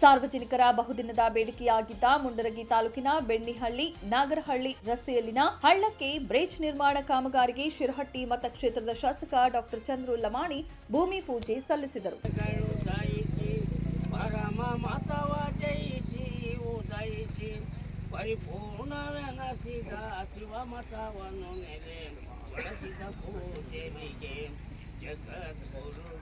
ಸಾರ್ವಜನಿಕರ ಬಹುದಿನದ ಬೇಡಿಕೆಯಾಗಿದ್ದ ಮುಂಡರಗಿ ತಾಲೂಕಿನ ಬೆಣ್ಣಿಹಳ್ಳಿ, ನಾಗರಹಳ್ಳಿ ರಸ್ತೆಯಲ್ಲಿನ ಹಳ್ಳಕ್ಕೆ ಬ್ರಿಡ್ಜ್ ನಿರ್ಮಾಣ ಕಾಮಗಾರಿಗೆ ಶಿರಹಟ್ಟಿ ಮತಕ್ಷೇತ್ರದ ಶಾಸಕ ಡಾಕ್ಟರ್ ಚಂದ್ರು ಲಮಾಣಿ ಭೂಮಿ ಪೂಜೆ ಸಲ್ಲಿಸಿದರು. ಜಗದ್ಗುರು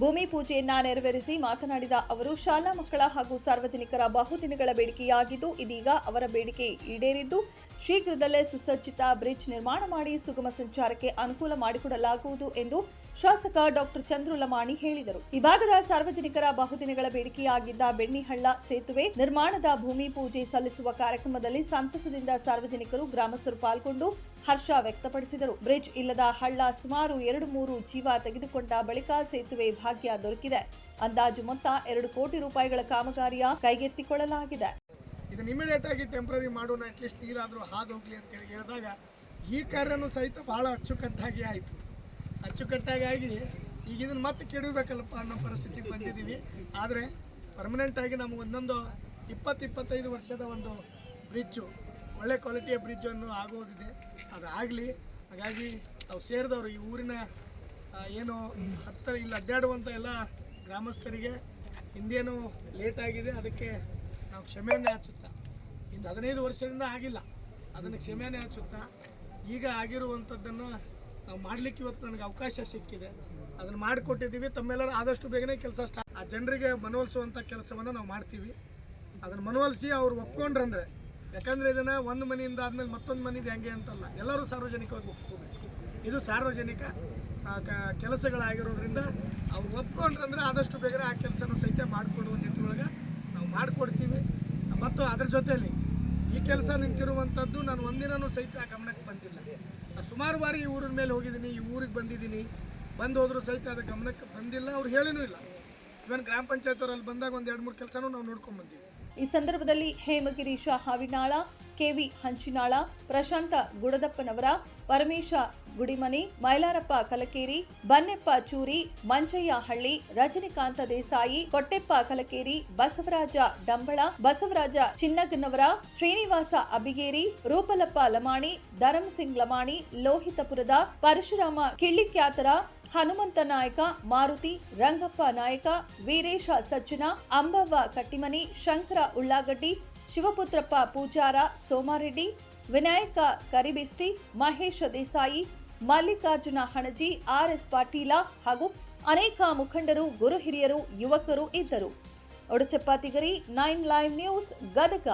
ಭೂಮಿ ಪೂಜೆಯನ್ನ ನೆರವೇರಿಸಿ ಮಾತನಾಡಿದ ಅವರು, ಶಾಲಾ ಮಕ್ಕಳ ಹಾಗೂ ಸಾರ್ವಜನಿಕರ ಬಹುದಿನಗಳ ಬೇಡಿಕೆಯಾಗಿದ್ದು, ಇದೀಗ ಅವರ ಬೇಡಿಕೆ ಈಡೇರಿದ್ದು, ಶೀಘ್ರದಲ್ಲೇ ಸುಸಜ್ಜಿತ ಬ್ರಿಡ್ಜ್ ನಿರ್ಮಾಣ ಮಾಡಿ ಸುಗಮ ಸಂಚಾರಕ್ಕೆ ಅನುಕೂಲ ಮಾಡಿಕೊಡಲಾಗುವುದು ಎಂದು ಶಾಸಕ ಡಾಕ್ಟರ್ ಚಂದ್ರು ಲಮಾಣಿ ಹೇಳಿದರು. ಈ ಭಾಗದ ಸಾರ್ವಜನಿಕರ ಬಹುದಿನಗಳ ಬೇಡಿಕೆಯಾಗಿದ್ದ ಬೆಣ್ಣಿಹಳ್ಳ ಸೇತುವೆ ನಿರ್ಮಾಣದ ಭೂಮಿ ಪೂಜೆ ಸಲ್ಲಿಸುವ ಕಾರ್ಯಕ್ರಮದಲ್ಲಿ ಸಂತಸದಿಂದ ಸಾರ್ವಜನಿಕರು ಗ್ರಾಮಸ್ಥರು ಪಾಲ್ಗೊಂಡು ಹರ್ಷ ವ್ಯಕ್ತಪಡಿಸಿದರು. ಬ್ರಿಡ್ಜ್ ಇಲ್ಲದ ಹಳ್ಳ ಸುಮಾರು ಎರಡು ಮೂರು ಜೀವ ತೆಗೆದುಕೊಂಡ ಬಳಿಕ ಸೇತುವೆ ಭಾಗ್ಯ ದೊರಕಿದೆ. ಅಂದಾಜು ಮೊತ್ತ ಎರಡು ಕೋಟಿ ರೂಪಾಯಿಗಳ ಕಾಮಗಾರಿಯ ಕೈಗೆತ್ತಿಕೊಳ್ಳಲಾಗಿದೆ. ಇದನ್ನ ಇಮಿಡಿಯೇಟ್ ಆಗಿ ಟೆಂಪ್ರರಿ ಮಾಡೋಣ ಅಟ್ಲೀಸ್ಟ್ ನೀರಾದರೂ ಹಾದು ಹೋಗ್ಲಿ ಅಂತ ಹೇಳಿದಾಗ ಈ ಕಾರ್ಯನೂ ಸಹಿತ ಬಹಳ ಅಚ್ಚುಕಟ್ಟಾಗಿ ಆಯಿತು. ಅಚ್ಚುಕಟ್ಟಾಗಿ ಈಗ ಇದನ್ನು ಮತ್ತೆ ಕೆಡಬೇಕಲ್ಲಪ್ಪ ಅನ್ನೋ ಪರಿಸ್ಥಿತಿಗೆ ಬಂದಿದ್ದೀವಿ. ಆದರೆ ಪರ್ಮನೆಂಟ್ ಆಗಿ ನಮ್ಗೆ ಒಂದೊಂದು ಇಪ್ಪತ್ತು ಇಪ್ಪತ್ತೈದು ವರ್ಷದ ಒಂದು ಬ್ರಿಡ್ಜು ಒಳ್ಳೆ ಕ್ವಾಲಿಟಿಯ ಬ್ರಿಡ್ಜನ್ನು ಆಗೋದಿದೆ. ಅದು ಆಗಲಿ ಹಾಗಾಗಿ ತಾವು ಸೇರಿದವರು ಈ ಊರಿನ ಏನು ಹತ್ತಿರ ಇಲ್ಲಿ ಅಡ್ಡಾಡುವಂಥ ಎಲ್ಲ ಗ್ರಾಮಸ್ಥರಿಗೆ ಹಿಂದೇನು ಲೇಟ್ ಆಗಿದೆ, ಅದಕ್ಕೆ ನಾವು ಕ್ಷಮೆಯನ್ನೇ ಹಚ್ಚುತ್ತಾ. ಇಂದು ಹದಿನೈದು ವರ್ಷದಿಂದ ಆಗಿಲ್ಲ. ಅದನ್ನು ಕ್ಷಮೆಯನ್ನೇ ಹಚ್ಚುತ್ತಾ. ಈಗ ಆಗಿರುವಂಥದ್ದನ್ನು ನಾವು ಮಾಡ್ಲಿಕ್ಕೆ ಇವತ್ತು ನನಗೆ ಅವಕಾಶ ಸಿಕ್ಕಿದೆ. ಅದನ್ನು ಮಾಡಿಕೊಟ್ಟಿದ್ದೀವಿ. ತಮ್ಮೆಲ್ಲರೂ ಆದಷ್ಟು ಬೇಗನೆ ಕೆಲಸ ಸ್ಟಾರ್ಟ್ ಆ ಜನರಿಗೆ ಮನವೊಲಿಸುವಂಥ ಕೆಲಸವನ್ನು ನಾವು ಮಾಡ್ತೀವಿ. ಅದನ್ನು ಮನವೊಲಿಸಿ ಅವ್ರು ಒಪ್ಕೊಂಡ್ರಂದ್ರೆ, ಯಾಕಂದರೆ ಇದನ್ನು ಒಂದು ಮನೆಯಿಂದ ಆದಮೇಲೆ ಮತ್ತೊಂದು ಮನೆಯಿಂದ ಹೆಂಗೆ ಅಂತಲ್ಲ, ಎಲ್ಲರೂ ಸಾರ್ವಜನಿಕವಾಗಿ ಒಪ್ಕೋಬೇಕು. ಇದು ಸಾರ್ವಜನಿಕ ಕೆಲಸಗಳಾಗಿರೋದ್ರಿಂದ ಅವ್ರು ಒಪ್ಕೊಂಡ್ರಂದ್ರೆ ಆದಷ್ಟು ಬೇಗನೆ ಆ ಕೆಲಸನೂ ಸಹಿತ ಮಾಡಿಕೊಡುವ ನಿಟ್ಟಿನೊಳಗೆ ನಾವು ಮಾಡಿಕೊಡ್ತೀವಿ. ಮತ್ತು ಅದ್ರ ಜೊತೆಯಲ್ಲಿ ಈ ಕೆಲಸ ನಿಂತಿರುವಂಥದ್ದು ನಾನು ಒಂದಿನೂ ಸಹಿತ ಗಮನಕ್ಕೆ ಬಂದಿಲ್ಲ. ಸುಮಾರು ಬಾರಿ ಈ ಊರಿನ ಮೇಲೆ ಹೋಗಿದ್ದೀನಿ, ಈ ಊರಿಗೆ ಬಂದಿದ್ದೀನಿ. ಬಂದು ಹೋದರೂ ಸಹಿತ ಅದು ಗಮನಕ್ಕೆ ಬಂದಿಲ್ಲ, ಅವ್ರು ಹೇಳಿನೂ ಇಲ್ಲ. ಇವನ್ ಗ್ರಾಮ ಪಂಚಾಯತ್ ಅವರಲ್ಲಿ ಬಂದಾಗ ಒಂದು ಎರಡು ಮೂರು ಕೆಲಸನೂ ನಾವು ನೋಡ್ಕೊಂಡು ಬಂದೀವಿ. ಈ ಸಂದರ್ಭದಲ್ಲಿ ಹೇಮಗಿರೀಶ ಹಾವಿನಾಳ ಕೆವಿ ಹಂಚಿನಾಳ, ಪ್ರಶಾಂತ ಗುಡದಪ್ಪನವರ, ಪರಮೇಶ ಗುಡಿಮನಿ, ಮೈಲಾರಪ್ಪ ಕಲಕೇರಿ, ಬನ್ನೆಪ್ಪ ಚೂರಿ ಮಂಜಯ್ಯ ಹಳ್ಳಿ, ರಜನಿಕಾಂತ ದೇಸಾಯಿ, ಕೊಟ್ಟೆಪ್ಪ ಕಲಕೇರಿ, ಬಸವರಾಜ ಡಂಬಳ, ಬಸವರಾಜ ಚಿನ್ನಗನ್ನವರ ಶ್ರೀನಿವಾಸ ಅಬಿಗೇರಿ, ರೂಪಲಪ್ಪ ಲಮಾಣಿ ಧರಮ್ ಸಿಂಗ್ ಲಮಾಣಿ, ಲೋಹಿತಪುರದ, ಪರಶುರಾಮ ಕಿಳ್ಳಿಕ್ಯಾತರ, ಹನುಮಂತ ನಾಯಕ, ಮಾರುತಿ, ರಂಗಪ್ಪ ನಾಯಕ, ವೀರೇಶ ಸಜ್ಜನ, ಅಂಬವ್ವ ಕಟ್ಟಿಮನಿ, ಶಂಕರ ಉಳ್ಳಾಗಡ್ಡಿ ಶಿವಪುತ್ರಪ್ಪ ಪೂಜಾರ ಸೋಮಾರೆಡ್ಡಿ, ವಿನಾಯಕ ಕರಿಬಿಸ್ಟಿ ಮಹೇಶ ದೇಸಾಯಿ, ಮಲ್ಲಿಕಾರ್ಜುನ ಹಣಜಿ, ಆರ್ ಎಸ್ ಪಾಟೀಲ ಹಾಗೂ ಅನೇಕ ಮುಖಂಡರು, ಗುರು ಹಿರಿಯರು, ಯುವಕರು ಇದ್ದರು. ಒಡಚಪ್ಪಾತಿಗರಿ ನೈನ್ ಲೈವ್ ನ್ಯೂಸ್, ಗದಗ.